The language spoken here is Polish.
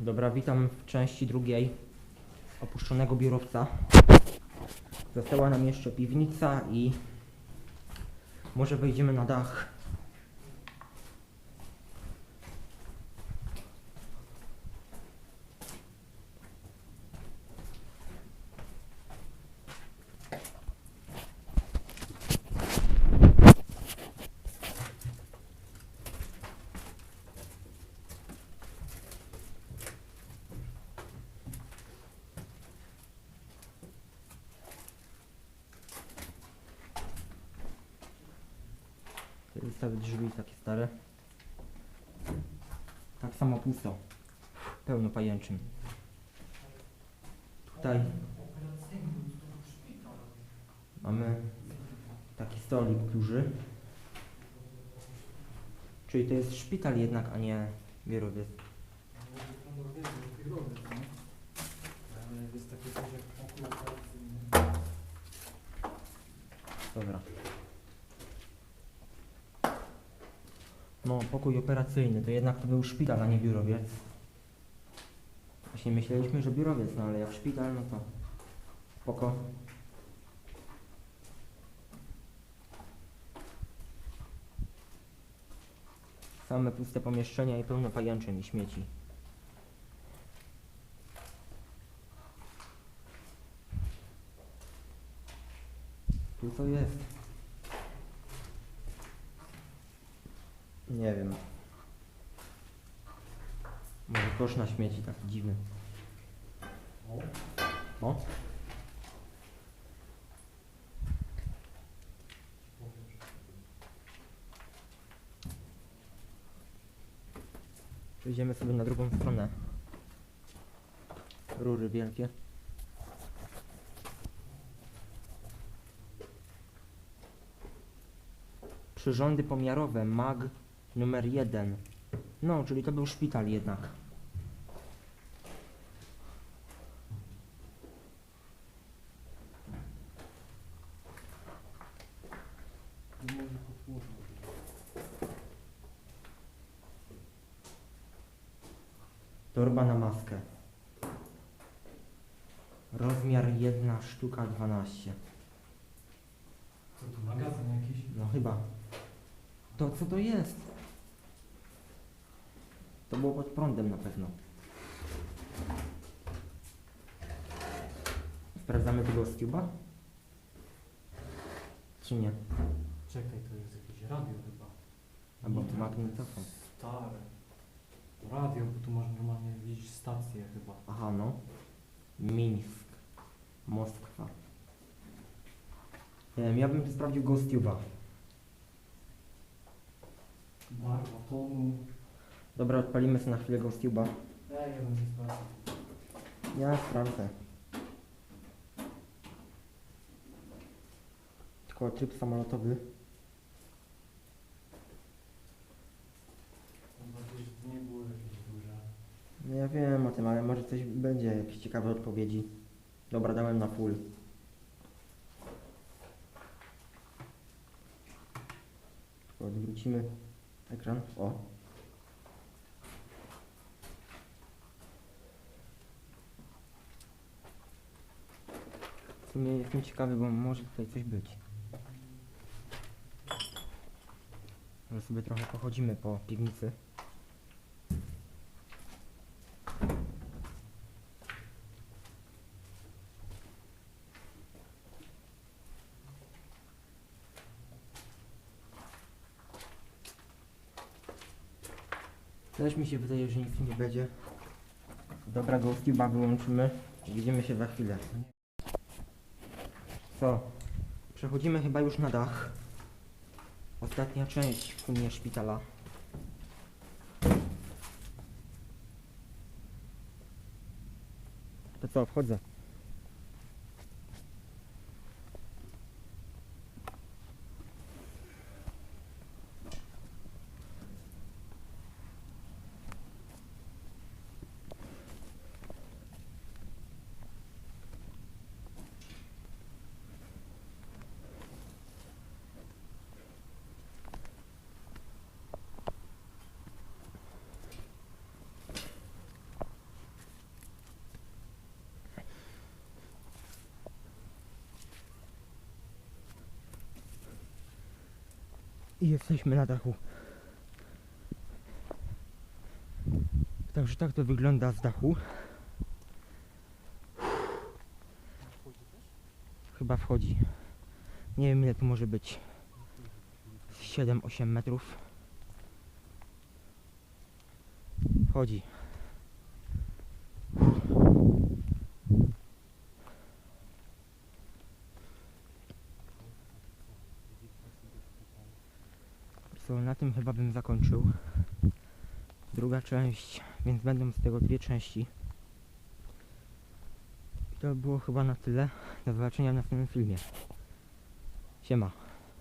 Dobra, witam w części drugiej opuszczonego biurowca. Została nam jeszcze piwnica i może wejdziemy na dach. Zostały drzwi takie stare. Tak samo pusto. Pełno pajęczyn. Tutaj mamy taki stolik duży. Czyli to jest szpital jednak, a nie operacyjny. Dobra. No, pokój operacyjny, to jednak to był szpital, a nie biurowiec. Właśnie myśleliśmy, że biurowiec, no ale jak szpital, no to spoko. Same puste pomieszczenia i pełno pajęczyn i śmieci. Tu co jest? Nie wiem. Może kosz na śmieci taki dziwny. O, O, przejdziemy sobie na drugą stronę. Rury wielkie. Przyrządy pomiarowe MAG numer 1. No, czyli to był szpital jednak. Torba na maskę. Rozmiar 1 sztuka 12. Co tu, magazyn jakiś? No chyba. To co to jest? To było pod prądem na pewno. Sprawdzamy tego Stuba? Czy nie? Czekaj, to jest jakieś radio chyba. Albo to magnetofon. Stare. Radio, bo tu można normalnie widzieć stację chyba. Aha, no. Mińsk. Moskwa. Nie wiem, ja bym tu sprawdził Ghostuba. Barwa tonu. Dobra, odpalimy sobie na chwilę Ghostuba. Ja nie sprawdzę. Ja sprawdzę. Tylko tryb samolotowy. Chyba gdzieś nie było jakieś duże. No ja wiem o tym, ale może coś będzie, jakieś ciekawe odpowiedzi. Dobra, dałem na full. Tylko Odwrócimy ekran. O. sumie jestem ciekawy, bo może tutaj coś być. Może sobie trochę pochodzimy po piwnicy. Też mi się wydaje, że nic nie będzie. Dobra, GoStube'a wyłączymy i widzimy się za chwilę. Co? Przechodzimy chyba już na dach. Ostatnia część w sumie szpitala. To co, wchodzę. I jesteśmy na dachu. Także tak to wygląda z dachu. Chyba wchodzi. Nie wiem ile tu może być. 7-8 metrów. Wchodzi. Co, na tym chyba bym zakończył. Druga część, więc będą z tego dwie części. I to było chyba na tyle. Do zobaczenia w następnym filmie. Siema.